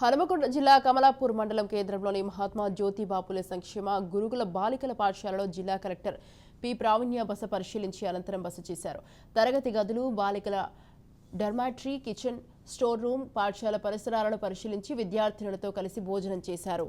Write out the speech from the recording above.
హనుమకొండ జిల్లా కమలాపూర్ మండలం కేంద్రంలోని మహాత్మా జ్యోతిబాపులే సంక్షేమ గురుకుల బాలికల పాఠశాలలో జిల్లా కలెక్టర్ పి. ప్రావీణ్య బస పరిశీలించి అనంతరం బస చేశారు. తరగతి గదులు బాలికల డర్మాటరీ కిచెన్ స్టోర్ రూమ్ పాఠశాల పరిసరాలను పరిశీలించి విద్యార్థినులతో కలిసి భోజనం చేశారు.